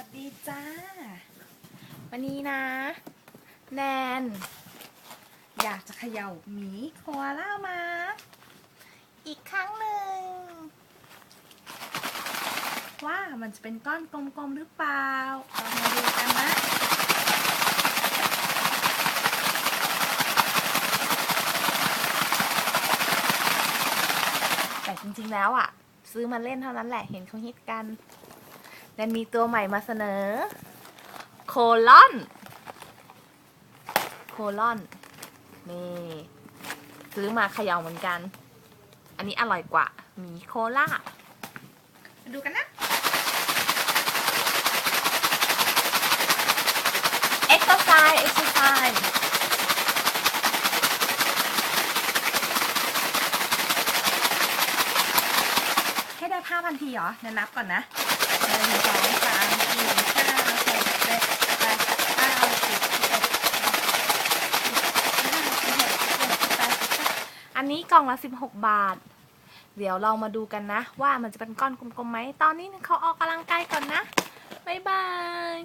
วัสดีจ้า วันนี้นะ แนน อยากจะเขย่าหมีโคอาล่ามา อีกครั้งหนึ่ง ว่ามันจะเป็นก้อนกลมๆหรือเปล่าเรามาดูกันนะแต่จริงๆแล้วอะ ซื้อมาเล่นเท่านั้นแหละเห็นเขาฮิตกัน แดนมีตัวใหม่มาเสนอ โคลอน โคลอน นี่ ซื้อมาเขย่าเหมือนกัน อันนี้อร่อยกว่าหมีโคล่ามาดูกันนะ เอ็กซ์ไซส์เอ็กซ์ไซส์ให้ได้ผ้าพันทีเหรอเดี๋ยวนับก่อนนะหนึ่งส องสามสี่ห้าหกเจ็ดแปดเก้าสิบสิบเอ็ดสิบสองสิบสามสิบสี่สิบห้าสิบหกสิบเจ็ดสิบแปดสิบเก้าอันนี้กล่องละสิบหกบาท เดี๋ยวเรามาดูกันนะ ว่ามันจะเป็นก้อนกลมๆไหม ตอนนี้เขาออกกำลังกายก่อนนะ บ๊ายบาย